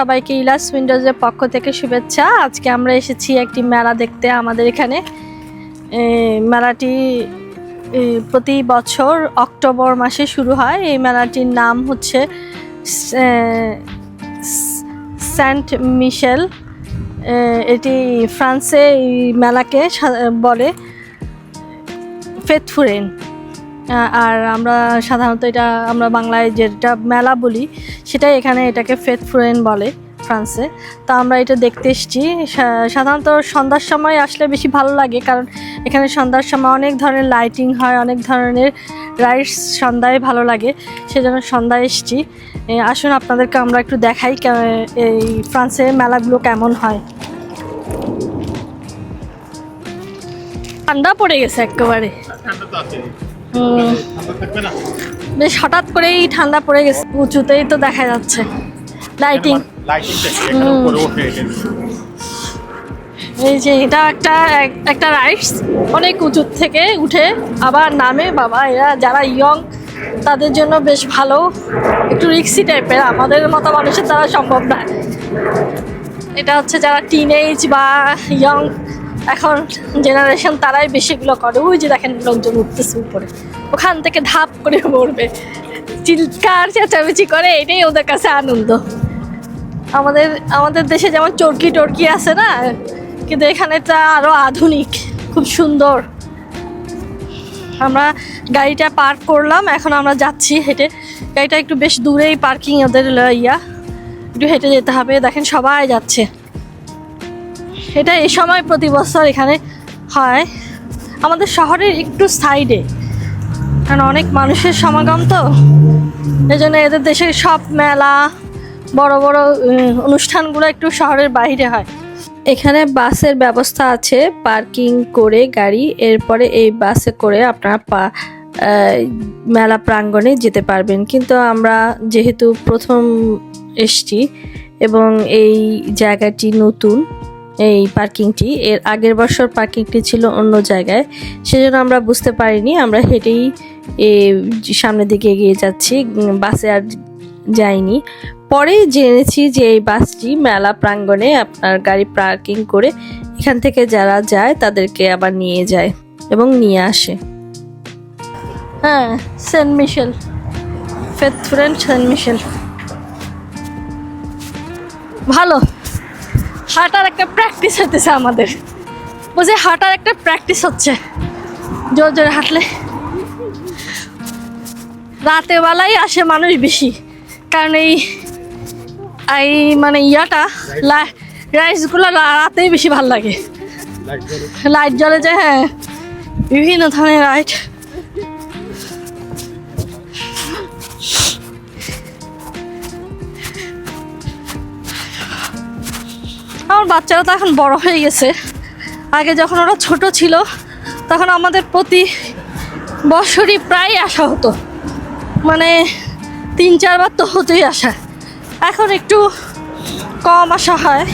সবাইকে ইলাস উইন্ডোজের পক্ষ থেকে শুভেচ্ছা। আজকে আমরা এসেছি একটি মেলা দেখতে আমাদের এখানে। মেলাটি প্রতি বছর অক্টোবর মাসে শুরু হয়। এই মেলাটির নাম হচ্ছে সেন্ট মিশেল। এটি ফ্রান্সে এই মেলাকে বলে ফেথফুরেন আর আমরা সাধারণত এটা আমরা বাংলায় যেটা মেলা বলি, সেটাই এখানে এটাকে ফেথ ফুরেন বলে ফ্রান্সে। তা আমরা এটা দেখতে এসেছি। সাধারণত সন্ধ্যার সময় আসলে বেশি ভালো লাগে, কারণ এখানে সন্ধ্যার সময় অনেক ধরনের লাইটিং হয়, অনেক ধরনের রাইডস সন্ধ্যায় ভালো লাগে। সেজন্য সন্ধ্যায় এসেছি। আসুন আপনাদেরকে আমরা একটু দেখাই এই ফ্রান্সে মেলাগুলো কেমন হয়। ঠান্ডা পড়ে গেছে একেবারে। বেশ হঠাৎ করেই ঠান্ডা পড়ে গেছে উঁচুতেই তো দেখা যাচ্ছে। লাইটিং এই যে এটা একটা একটা রাইডস অনেক উঁচু থেকে উঠে আবার নামে বাবা এরা যারা ইয়ং তাদের জন্য বেশ ভালো একটু রিক্সি টাইপের আমাদের মতো মানুষের দ্বারা সম্ভব না। এটা হচ্ছে যারা টিনেজ বা ইয়ং এখন জেনারেশন তারাই বেশি এগুলো করে। ওই যে দেখেন লোকজন উঠতেছে উপরে। ওখান থেকে ধাপ করে পড়বে চিৎকার, চেঁচামেচি করে, এটাই ওদের কাছে আনন্দ। আমাদের আমাদের দেশে যেমন চরকি টরকি আছে না, কিন্তু এখানে তা আরও আধুনিক, খুব সুন্দর। আমরা গাড়িটা পার্ক করলাম, এখন আমরা যাচ্ছি হেঁটে। গাড়িটা একটু বেশ দূরেই পার্কিং ওদের ইয়া। একটু হেঁটে যেতে হবে। দেখেন সবাই যাচ্ছে। এটা এই সময় প্রতি বছর এখানে হয়। আমাদের শহরের একটু সাইডে, কারণ অনেক মানুষের সমাগম তো। এই জন্য এদের দেশের সব মেলা, বড় বড় অনুষ্ঠানগুলো একটু শহরের বাইরে হয়। এখানে বাসের ব্যবস্থা আছে, পার্কিং করে গাড়ি, এরপরে এই বাসে করে আপনারা পা মেলা প্রাঙ্গণে যেতে পারবেন। কিন্তু আমরা যেহেতু প্রথম এসছি এবং এই জায়গাটি নতুন এই পার্কিংটি। এর আগের বছর পার্কিংটি ছিল অন্য জায়গায়। সেজন্য আমরা বুঝতে পারিনি, আমরা হেঁটেই সামনের দিকে এগিয়ে যাচ্ছি বাসে আর যাইনি। পরে জেনেছি যে এই বাসটি মেলা প্রাঙ্গণে আপনার গাড়ি পার্কিং করে এখান থেকে যারা যায় তাদেরকে আবার নিয়ে যায় এবং নিয়ে আসে। হ্যাঁ saint Michel. Faith friend saint Michel. ভালো। হাঁটার একটা প্র্যাকটিস হতেছে আমাদের। বুঝে হাঁটার একটা প্র্যাকটিস হচ্ছে। জোর জোরে হাঁটলে। রাতে বেলায় আসে মানুষ বেশি। কারণ এই এই মানে ইয়াটা রাইসগুলো রাতেই বেশি ভালো লাগে। লাইট জ্বলে। যায় হ্যাঁ। বিভিন্ন ধরনের লাইট আমার বাচ্চারা তো এখন বড় হয়ে গেছে। আগে যখন ওরা ছোট ছিল, তখন আমাদের প্রতি বছরই প্রায় আসা হতো। মানে তিন, চারবার তো হতেই আসা। এখন একটু কম আসা হয়।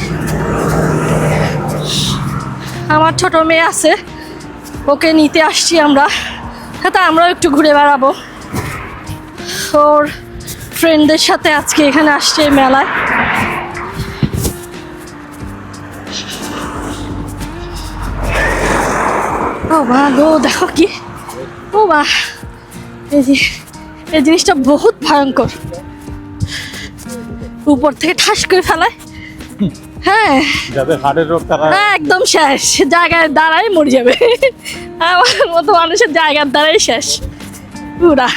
আমার ছোট মেয়ে আছে, ওকে নিতে আসছি আমরা। সাথে আমরাও একটু ঘুরে বেড়াবো। ওর ফ্রেন্ডদের সাথে আজকে এখানে আসছে মেলায়। ও মা গো দেখো কি? ও মা এই যে এই জিনিসটা বহুত ভয়ঙ্কর। উপর থেকে ঠাস করে ফেলায়। হ্যাঁ। যাদের হার্টের রোগ তারা হ্যাঁ, একদম শেষ। জায়গায় দাঁড়াই মরে যাবে। আমার মতো মানুষের জায়গার দ্বারাই শেষ। পুরা।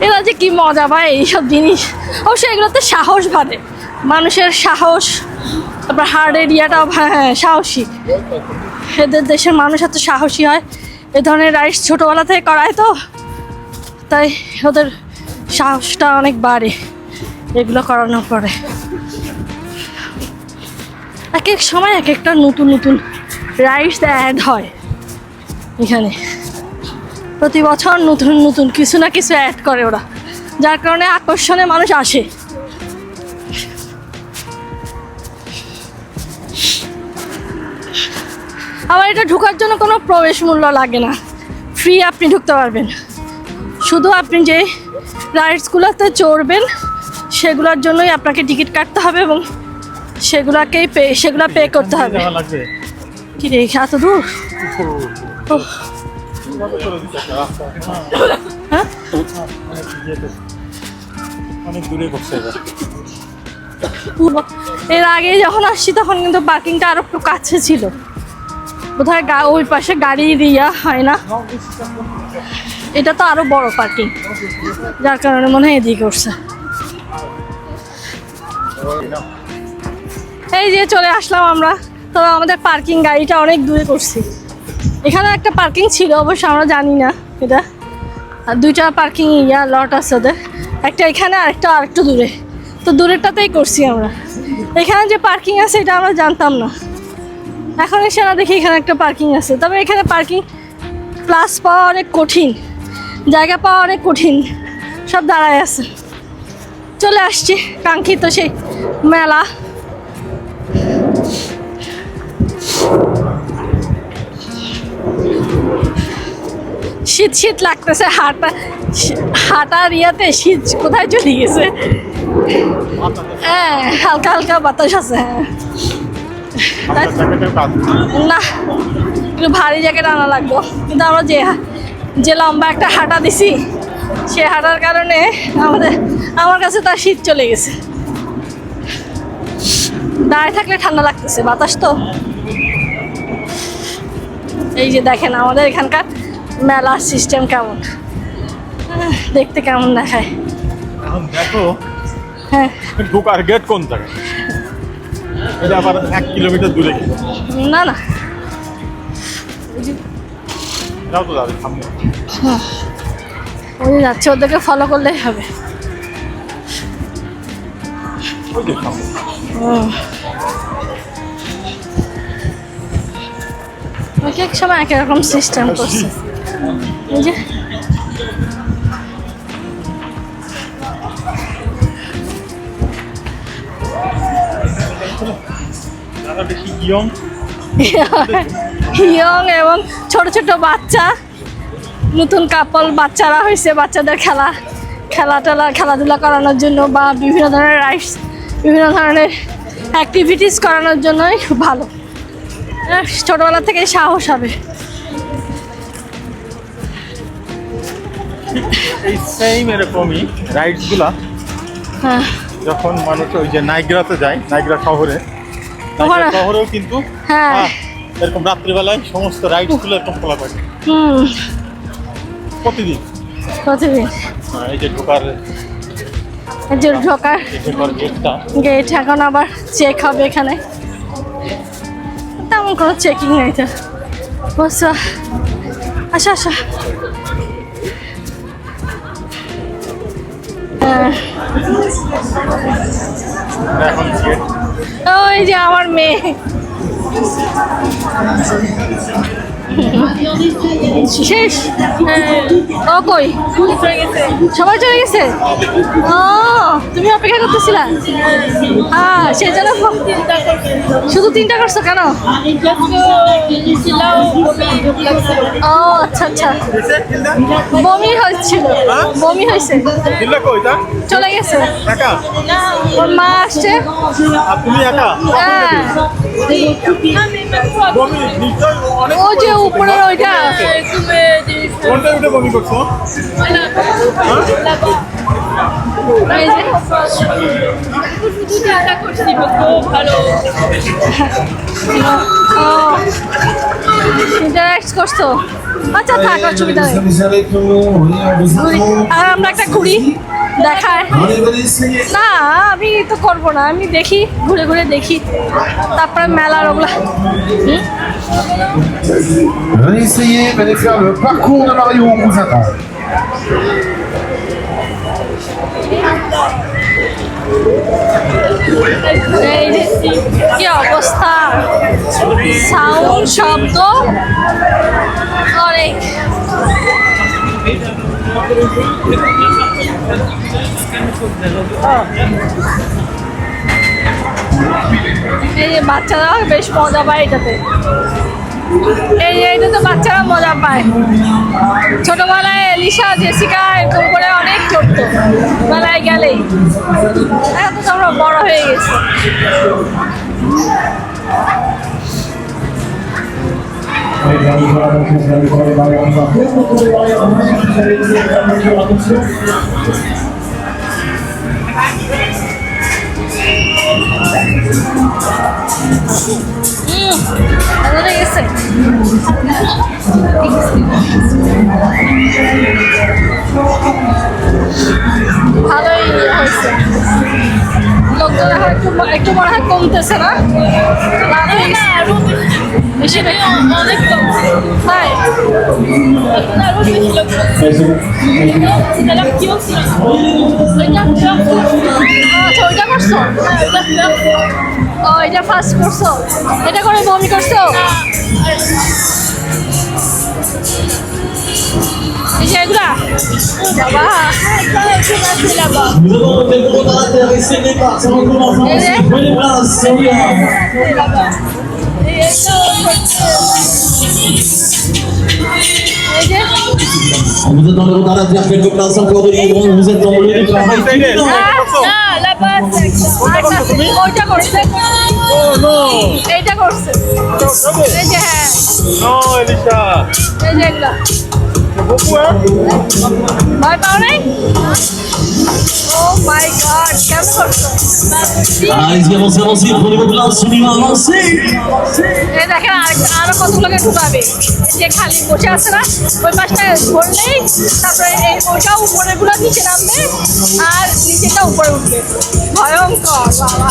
এরা যে কি মজা পায় এইসব জিনিস। অবশ্য এগুলোতে সাহস বাড়ে মানুষের সাহস তারপর হার্ড এরিয়াটাও হ্যাঁ সাহসী। এদের দেশের মানুষ এত সাহসী হয়, এ ধরনের রাইস ছোটোবেলা থেকে করায় তো, তাই ওদের সাহসটা অনেক বাড়ে এগুলো করানোর পরে। এক এক সময় এক একটা নতুন নতুন রাইডস অ্যাড হয় এখানে। প্রতি বছর নতুন নতুন কিছু না কিছু অ্যাড করে ওরা, যার কারণে আকর্ষণে মানুষ আসে। আবার এটা ঢোকার জন্য কোনো প্রবেশ মূল্য লাগে না। ফ্রি আপনি ঢুকতে পারবেন। শুধু আপনি যে রাইডসগুলোতে চড়বেন সেগুলোর জন্যই আপনাকে টিকিট কাটতে হবে এবং সেগুলাকেই পে সেগুলো পে করতে হবে। যাওয়া কি রে এত দূর? হ্যাঁ? অনেক দূরে করছে পূর্ব- এর আগে যখন আসছি তখন কিন্তু পার্কিংটা আরও একটু কাছে ছিল। বোধহয় ওই পাশে গাড়ি ইয়া হয় না। এটা তো আরও বড় পার্কিং যার কারণে মনে হয় এদিকে করছে এই যে চলে আসলাম আমরা। তবে আমাদের পার্কিং গাড়িটা অনেক দূরে করছি এখানে একটা পার্কিং ছিল, অবশ্য আমরা জানি না এটা। আর দুইটা পার্কিং ইয়া লট আছে ওদের। একটা এখানে আর একটা আরেকটু দূরে। তো দূরেরটাতেই করছি আমরা। এখানে যে পার্কিং আছে, এটা আমরা জানতাম না। এখন এসে না দেখি এখানে একটা পার্কিং আছে। তবে এখানে পার্কিং প্লাস পাওয়া অনেক কঠিন। জায়গা পাওয়া অনেক কঠিন। সব দাঁড়ায় আছে। চলে আসছি কাঙ্ক্ষিত সেই মেলা। শীত শীত লাগতেছে, হাঁটা, হাঁটার ইয়াতে শীত কোথায় চলে গেছে? হ্যাঁ হালকা হালকা বাতাস আছে হ্যাঁ। না একটু ভারী জ্যাকেট আনা লাগবো। কিন্তু আমরা যে যে লম্বা একটা হাঁটা দিছি সে হাঁটার কারণে আমাদের আমার কাছে তার শীত চলে গেছে। দাঁড়িয়ে থাকলে ঠান্ডা লাগতেছে বাতাস তো। এই যে দেখেন আমাদের এখানকার মেলার সিস্টেম কেমন। দেখতে কেমন দেখায়। এখন দেখো হ্যাঁ। ঢোকার গেট কোন জায়গায়? এটা আবার এক কিলোমিটার দূরে। না না। যাও তো সামনে ওই যাচ্ছে ওদেরকে ফলো করলেই হবে। ওই যে সামনে এক এক সময় এক রকম সিস্টেম করছে। এই যে বেশি ইয়ং ইয়ং এবং ছোট ছোট বাচ্চা নতুন কাপল বাচ্চারা হয়েছে বাচ্চাদের খেলা খেলা টেলা খেলাধুলা করানোর জন্য বা বিভিন্ন ধরনের রাইডস বিভিন্ন ধরনের অ্যাক্টিভিটিস করানোর জন্যই ভালো। আহ, ছোটবেলা থেকে সাহস হবে। এই সেম এরকমই রাইডসগুলা হ্যাঁ। যখন মানুষ ওই যে নাইগ্রাতে যায় নাইগ্রা শহরে শহরেও কিন্তু হ্যাঁ। এরকম রাত্রিবেলায় সমস্ত রাইডসগুলো এরকম খোলা থাকে। হুম। প্রতিদিন। প্রতিদিন। এই যে ঢোকার যে ঢোকার গেট এখন আবার চেক হবে এখানে। তেমন কোনো চেকিং নেই তো। বুঝছ আচ্ছা আচ্ছা হ্যাঁ, এখন ওই যে আমার মেয়ে। শেষ। ও কই? সবাই চলে গেছে? ও তুমি অপেক্ষা করতেছিলা? হ্যাঁ সেই জন্য শুধু তিনটা করছ কেন? ও আচ্ছা আচ্ছা। বমি হয়েছিল। বমি হয়েছে। চলে গেছে। ওর মা আসছে। হ্যাঁ। ও যে উপরের ওইটা কোনটা উঠে বমি করছ? ও ইন্টারাক্ট করছ। আচ্ছা থাক অসুবিধা নেই আর আমরা একটা ঘুরি দেখায়। না আমি তো করব না আমি দেখি ঘুরে ঘুরে দেখি। তারপরে মেলার ওগুলা। হুম? Venez essayer, venez faire le parcours de Mario, on vous attend. এই যে কি অবস্থা সাউন্ড শব্দ অনেক এই যে বাচ্চারা বেশ মজা পায় এটাতে। এই এইটাতে বাচ্চারা মজা পায়। ছোটবেলায় এলিশা, জেসিকা এরকম করে অনেক চড়তো মেলায় গেলেই। এখন তো আমরা বড় হয়ে গেছি। ভালো লেগেছে ভালোই হয়েছে লোকজন এখন একটু একটু মনে হয় কমতেছে না হয়ে? অনেক কম তাই আচ্ছা ওইটা করছ ও এটা ফার্স্ট করছ এটা করে বমি করছ এগুলা বাবা এই যে Vous êtes dans le retard à dire quelques places encore de libre, vous êtes dans le libre travail. ওইটা করছে। ও নো এইটা করছে। এই যে হ্যাঁ। নো এলিশা এই যে এগুলা ভয় পাও নাই? ও মাই গড কেমন করছ? Y va avancer. এই দেখেন আরেকটা আরও কতগুলোকে ঢুকাবে? যে খালি বসে আছে না ওই পাশটা ধরলেই তারপরে এই ওইটা উপরে গুলো নিচে নামবে আর নিচেটা উপরে উঠবে। ভয়ঙ্কর বাবা।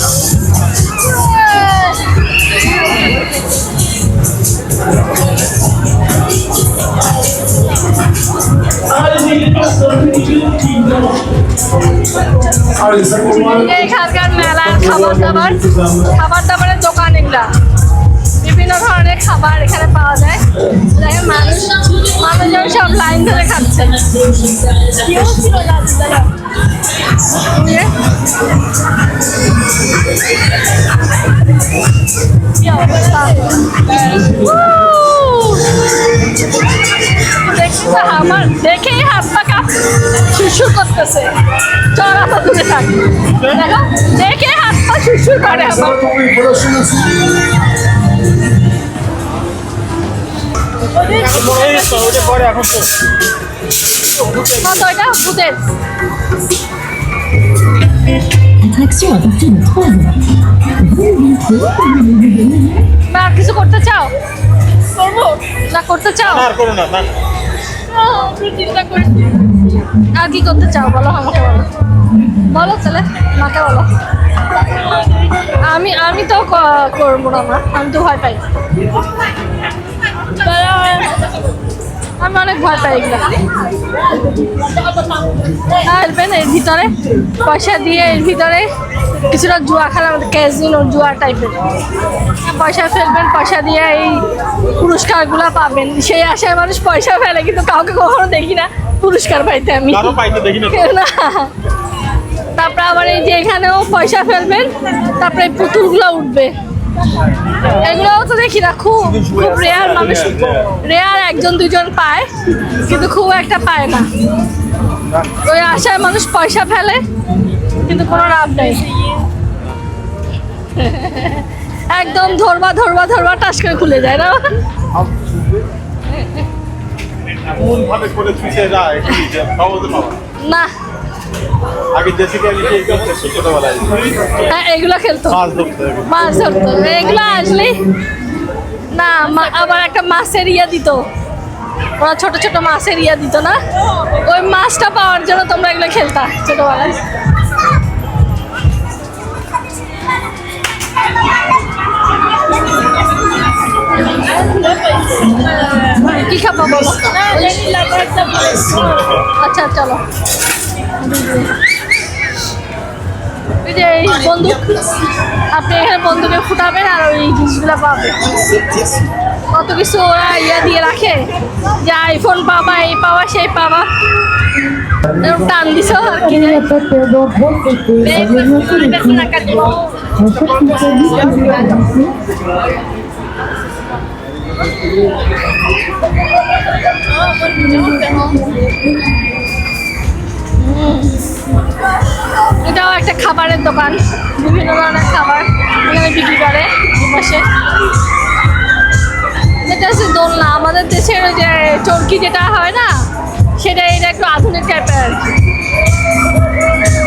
এইখানকার মেলার খাবার দাবার খাবার দাবারের দোকান এগুলা। বিভিন্ন ধরনের খাবার এখানে পাওয়া যায়। দেখেন মানুষ মানুষজন সব লাইন ধরে খাচ্ছে। আমার দেখেই হাত পা কাঁপ শুশুর করতেছে। চড়া তো দূরে থাক। দেখো, দেখে হাত পা শুশুর করে আমার কত এটা ভূতের Attraction à partir de 3 heures. আর কিছু করতে চাও? করব। না করতে চাও? আর করো না না। আর কি করতে চাও? বলো আমাকে বলো। বলো তাহলে মাকে বলো। আমি আমি তো করব না মা। আমি তো ভয় পাই। আমি অনেক ভয় পাই এগুলো। এর ভিতরে পয়সা দিয়ে এর ভিতরে কিছুটা জুয়া খেলা ক্যাজিনো জুয়া টাইপের পয়সা ফেলবেন পয়সা দিয়ে এই পুরস্কারগুলো পাবেন। সেই আশায় মানুষ পয়সা ফেলে কিন্তু কাউকে কখনো দেখি না পুরস্কার পাইতে আমি। না। তারপরে আবার এই যে এখানেও পয়সা ফেলবেন তারপরে এই পুতুলগুলো উঠবে। এগুলোও তো দেখি না খুব খুব রেয়ার মানুষ। রেয়ার একজন দুজন পায় কিন্তু খুব একটা পায় না। ওই আশায় মানুষ পয়সা ফেলে কিন্তু কোনো লাভ নেই। একদম ধরবা ধরবা ধরবা টাস করে খুলে যায় না। না। আগে ছোটবেলায় হ্যাঁ এগুলো খেলতো। মাছ ধরতো এগুলো। আসলে না মা- আবার একটা মাছের ইয়া দিত। ওরা ছোট ছোট মাছের ইয়া দিত না? ওই মাছটা পাওয়ার জন্য তোমরা এগুলো খেলতা ছোটবেলায়। কি খাব বলো? আচ্ছা চলো। যে এই বন্দুক, আপনি এখানে বন্দুকে ফুটাবেন আর ওই জিনিসগুলো পাবেন কত কিছু ওরা ইয়া দিয়ে রাখে, যে আইফোন পাবা, এই পাওয়া সেই পাবা টান দিছ আর কি জানি। এই একটা খাবারের দোকান বিভিন্ন ধরনের খাবার এখানে বিক্রি করে পাশে। এটা হচ্ছে দোলনা আমাদের দেশের ওই যে চরকি যেটা হয় না সেটা এটা একটু আধুনিক টাইপের আর কি।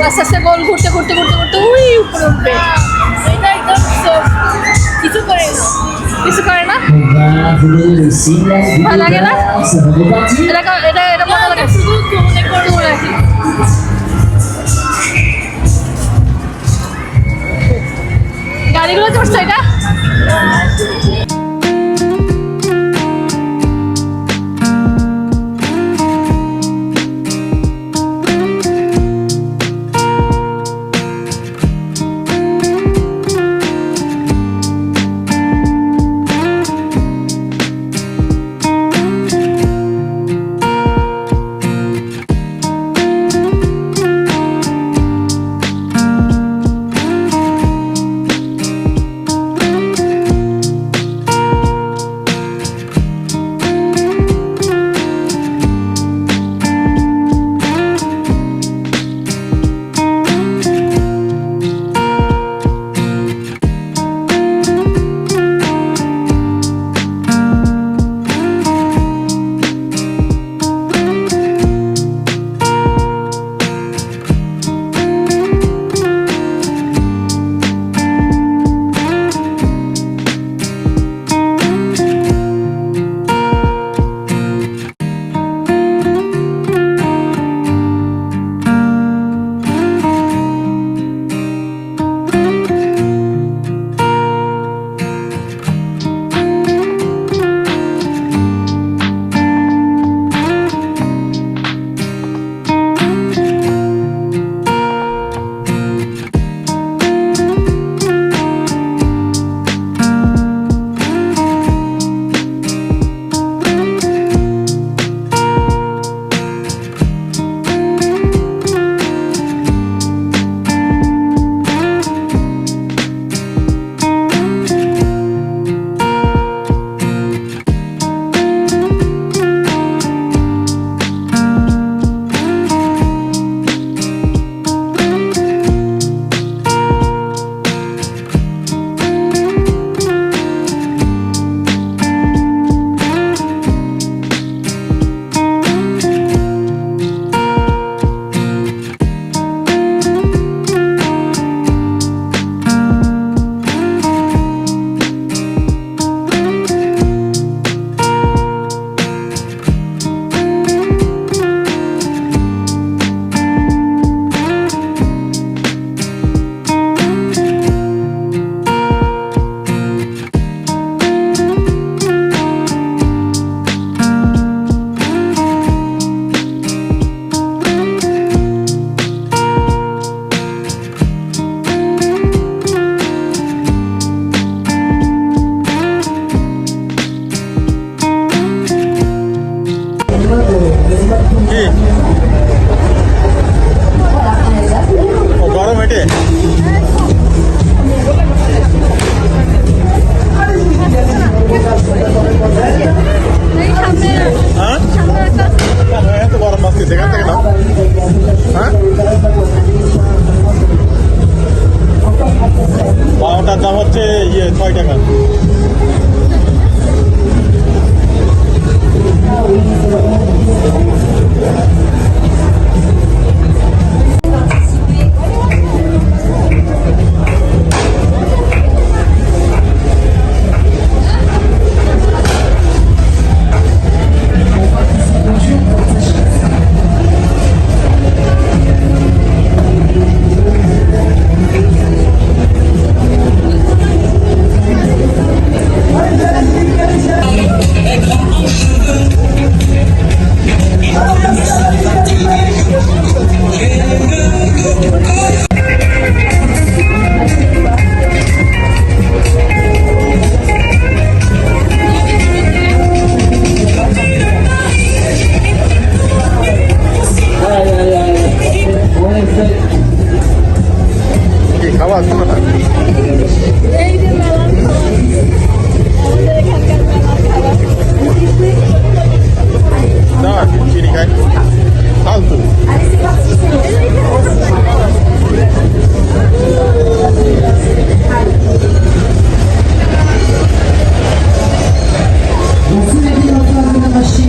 আস্তে আস্তে গোল ঘুরতে ঘুরতে ঘুরতে ঘুরতে উই উপরে উঠবে। এটা একদম soft, কিছু করে না। কিছু করে না? ভালো লাগে না? এটা এটা এটা মজা লাগে? শুধু গাড়িগুলো চড়ছে এটা?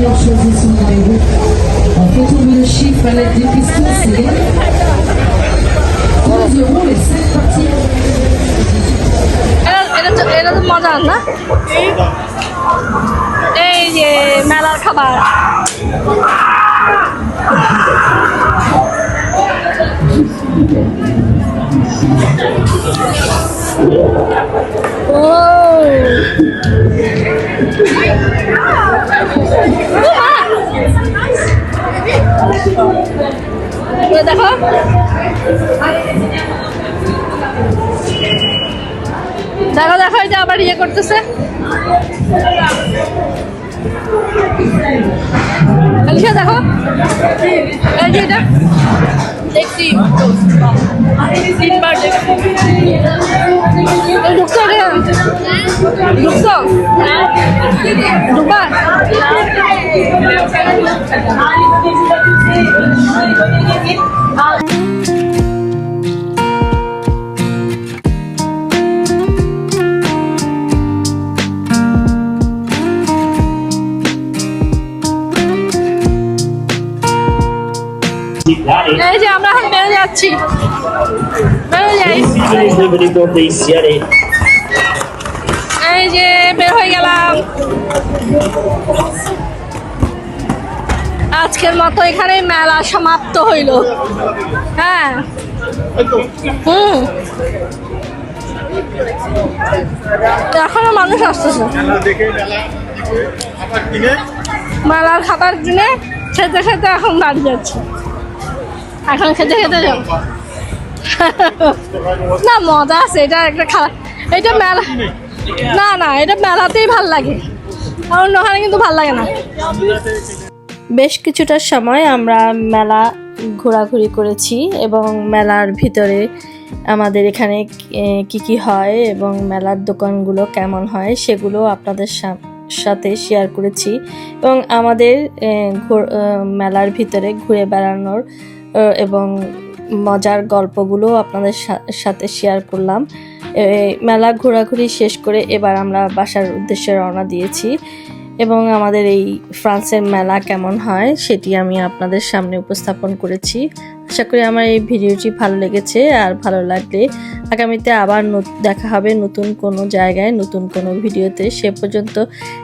meilleure chose de son rendez-vous. On peut trouver le chiffre à l'aide des pistons scellés. Nous aurons les 5 parties. Elle adı Madan da. Ey, Melal Kabar. Oh. দেখো। দেখো দেখো এটা আবার ইয়ে করতেছে। আলিশা দেখো। এই যে এটা। দেখছি। তিনবার দেখছি। ঢুকছো ঢুকছো? ঢুকবা? এই যে আমরা এখন বেরো যাচ্ছি। বেরো যাই। এই যে বের হয়ে গেলাম। আজকের মতো এখানে মেলা সমাপ্ত হইল। হ্যাঁ। হুম। এখনও মানুষ আসতেছে। মেলার খাবার কিনে খেতে খেতে এখন বাড়ি যাচ্ছে। এখন খেতে খেতে যাব না, মজা আছে, এটা একটা খারাপ এটা মেলা না না, এটা মেলাতেই ভালো লাগে। অন্য ওখানে কিন্তু ভালো লাগে না। বেশ কিছুটা সময় আমরা মেলা ঘোরাঘুরি করেছি এবং মেলার ভিতরে আমাদের এখানে কি কি হয় এবং মেলার দোকানগুলো কেমন হয় সেগুলো আপনাদের সাথে শেয়ার করেছি। এবং আমাদের মেলার ভিতরে ঘুরে বেড়ানোর এবং মজার গল্পগুলো আপনাদের সাথে শেয়ার করলাম। মেলা ঘোরাঘুরি শেষ করে এবার আমরা বাসার উদ্দেশ্যে রওনা দিয়েছি। এবং আমাদের এই ফ্রান্সের মেলা কেমন হয় সেটি আমি আপনাদের সামনে উপস্থাপন করেছি। আশা করি আমার এই ভিডিওটি ভালো লেগেছে আর ভালো লাগলে আগামীতে আবার দেখা হবে নতুন কোনো জায়গায়, নতুন কোনো ভিডিওতে। সে পর্যন্ত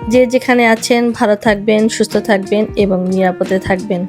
যে যেখানে আছেন, ভালো থাকবেন, সুস্থ থাকবেন এবং নিরাপদে থাকবেন।